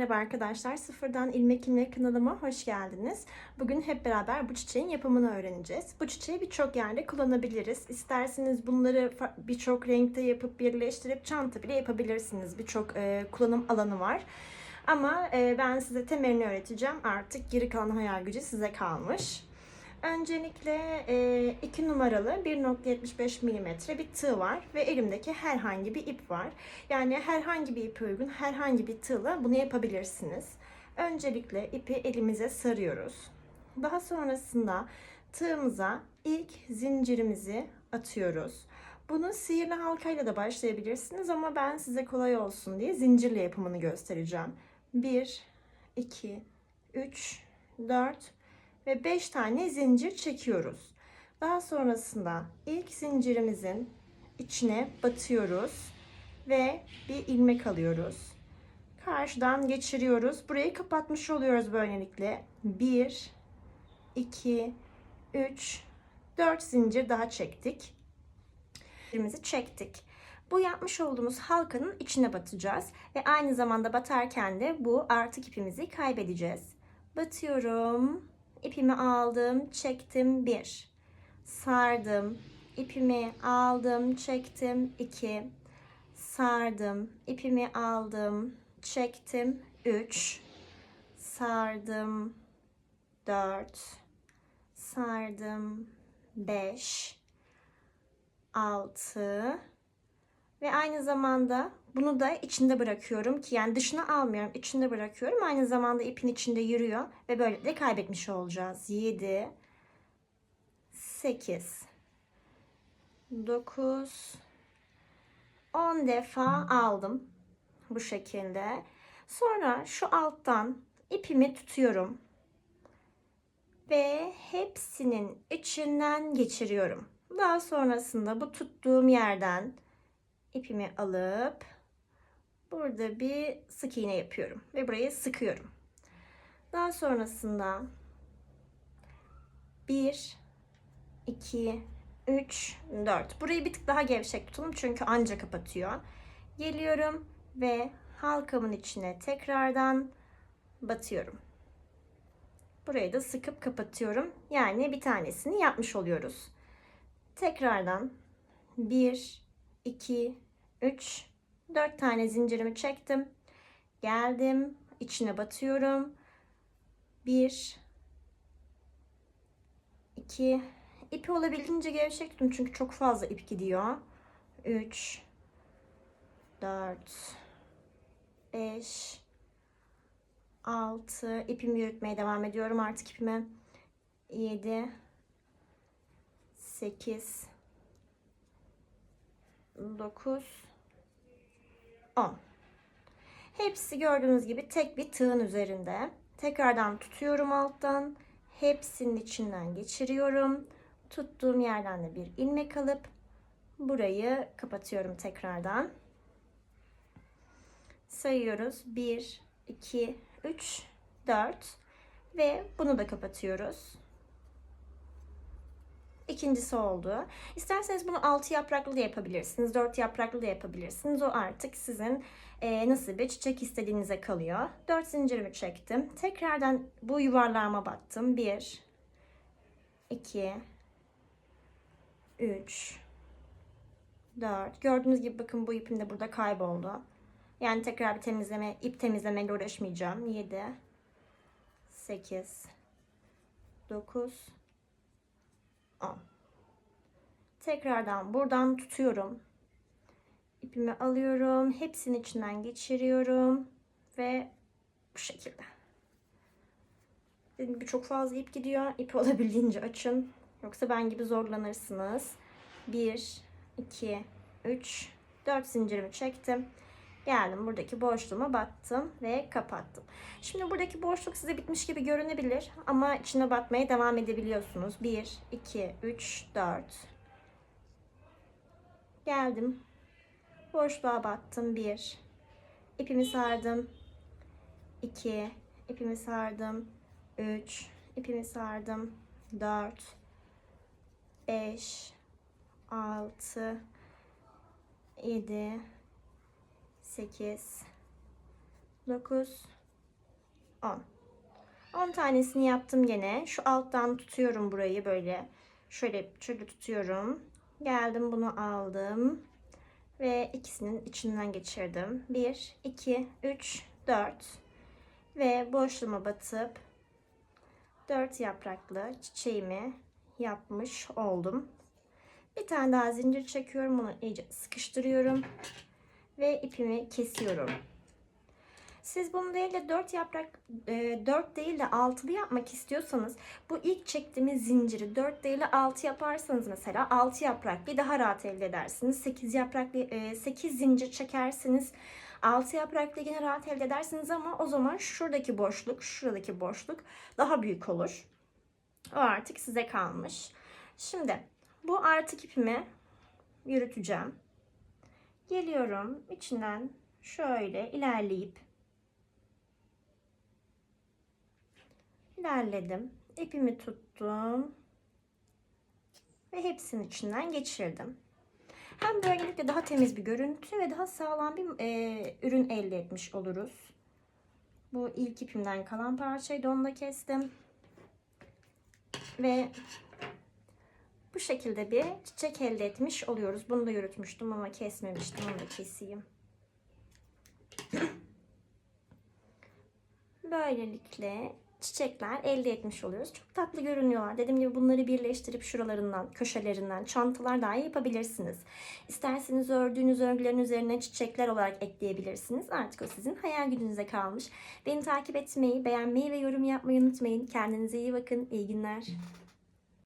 Merhaba arkadaşlar, Sıfırdan İlmek İlmek kanalıma hoş geldiniz. Bugün hep beraber bu çiçeğin yapımını öğreneceğiz. Bu çiçeği birçok yerde kullanabiliriz. İsterseniz bunları birçok renkte yapıp birleştirip çanta bile yapabilirsiniz. Birçok e, kullanım alanı var. Ama e, ben size temelini öğreteceğim. Artık geri kalan hayal gücü size kalmış. Öncelikle 2 numaralı 1.75 mm bir tığ var ve elimdeki herhangi bir ip var. Yani herhangi bir ipe uygun herhangi bir tığla bunu yapabilirsiniz. Öncelikle ipi elimize sarıyoruz. Daha sonrasında tığımıza ilk zincirimizi atıyoruz. Bunu sihirli halkayla da başlayabilirsiniz ama ben size kolay olsun diye zincirle yapımını göstereceğim. 1, 2, 3, 4 ve 5 tane zincir çekiyoruz. Daha sonrasında ilk zincirimizin içine batıyoruz ve bir ilmek alıyoruz. Karşıdan geçiriyoruz. Burayı kapatmış oluyoruz böylelikle. 1 2 3 4 zincir daha çektik. Zincirimizi çektik. Bu yapmış olduğumuz halkanın içine batacağız ve aynı zamanda batarken de bu artık ipimizi kaybedeceğiz. Batıyorum. İpimi aldım, çektim 1. Sardım. ipimi aldım, çektim 2. Sardım. ipimi aldım, çektim 3. Sardım 4. Sardım 5. 6 ve aynı zamanda bunu da içinde bırakıyorum ki yani dışına almıyorum içinde bırakıyorum. Aynı zamanda ipin içinde yürüyor ve böyle de kaybetmiş olacağız. 7 8 9 10 defa aldım bu şekilde. Sonra şu alttan ipimi tutuyorum ve hepsinin içinden geçiriyorum. Daha sonrasında bu tuttuğum yerden ipimi alıp burada bir sık iğne yapıyorum ve burayı sıkıyorum. Daha sonrasında 1 2 3 4 burayı bir tık daha gevşek tutalım çünkü anca kapatıyor. Geliyorum ve halkamın içine tekrardan batıyorum. Burayı da sıkıp kapatıyorum. Yani bir tanesini yapmış oluyoruz. Tekrardan 1 2 3 4 tane zincirimi çektim. Geldim, içine batıyorum. 1 2 ipi olabildiğince gevşek tutun çünkü çok fazla ip gidiyor. 3 4 5 6 ipimi yürütmeye devam ediyorum artık ipime. 7 8 9 10 Hepsi gördüğünüz gibi tek bir tığın üzerinde. Tekrardan tutuyorum alttan. Hepsinin içinden geçiriyorum. Tuttuğum yerden de bir ilmek alıp burayı kapatıyorum tekrardan. Sayıyoruz. 1 2 3 4 ve bunu da kapatıyoruz. İkincisi oldu. İsterseniz bunu 6 yapraklı da yapabilirsiniz. 4 yapraklı da yapabilirsiniz. O artık sizin e, nasıl bir çiçek istediğinize kalıyor. 4 zincirimi çektim. Tekrardan bu yuvarlağıma battım. 1 2 3 4 Gördüğünüz gibi bakın bu ipim de burada kayboldu. Yani tekrar bir temizleme, ip temizlemeyle uğraşmayacağım. 7 8 9 10. Tekrardan buradan tutuyorum. İpimi alıyorum. Hepsinin içinden geçiriyorum. Ve bu şekilde. Dediğim gibi çok fazla ip gidiyor. İpi olabildiğince açın. Yoksa ben gibi zorlanırsınız. 1, 2, 3, 4 zincirimi çektim. Geldim buradaki boşluğuma battım ve kapattım. Şimdi buradaki boşluk size bitmiş gibi görünebilir ama içine batmaya devam edebiliyorsunuz. 1, 2, 3, 4. Geldim. Boşluğa battım. 1. İpimi sardım. 2. İpimi sardım. 3. İpimi sardım. 4. 5. 6. 7. 8 9 10. 10 tanesini yaptım gene. Şu alttan tutuyorum burayı böyle. Şöyle şöyle tutuyorum. Geldim bunu aldım. Ve ikisinin içinden geçirdim. 1, 2, 3, 4. Ve boşluğuma batıp 4 yapraklı çiçeğimi yapmış oldum. Bir tane daha zincir çekiyorum. Onu iyice sıkıştırıyorum. Ve ipimi kesiyorum. Siz bunu değil de 4 yaprak, 4 değil de 6'lı yapmak istiyorsanız bu ilk çektiğimiz zinciri 4 değil de 6 yaparsanız mesela 6 yapraklı daha rahat elde edersiniz. 8 yapraklı 8 zincir çekersiniz. 6 yapraklı yine rahat elde edersiniz ama o zaman şuradaki boşluk, şuradaki boşluk daha büyük olur. O artık size kalmış. Şimdi bu artık ipimi yürüteceğim. Geliyorum içinden şöyle ilerleyip ilerledim. İpimi tuttum. Ve hepsinin içinden geçirdim. Hem böylelikle daha temiz bir görüntü ve daha sağlam bir e, ürün elde etmiş oluruz. Bu ilk ipimden kalan parçayı da onu da kestim. Ve bu şekilde bir çiçek elde etmiş oluyoruz. Bunu da yürütmüştüm ama kesmemiştim. Onu da keseyim. Böylelikle çiçekler elde etmiş oluyoruz. Çok tatlı görünüyorlar. Dediğim gibi bunları birleştirip şuralarından, köşelerinden çantalar dahi yapabilirsiniz. İsterseniz ördüğünüz örgülerin üzerine çiçekler olarak ekleyebilirsiniz. Artık o sizin hayal gücünüze kalmış. Beni takip etmeyi, beğenmeyi ve yorum yapmayı unutmayın. Kendinize iyi bakın. İyi günler.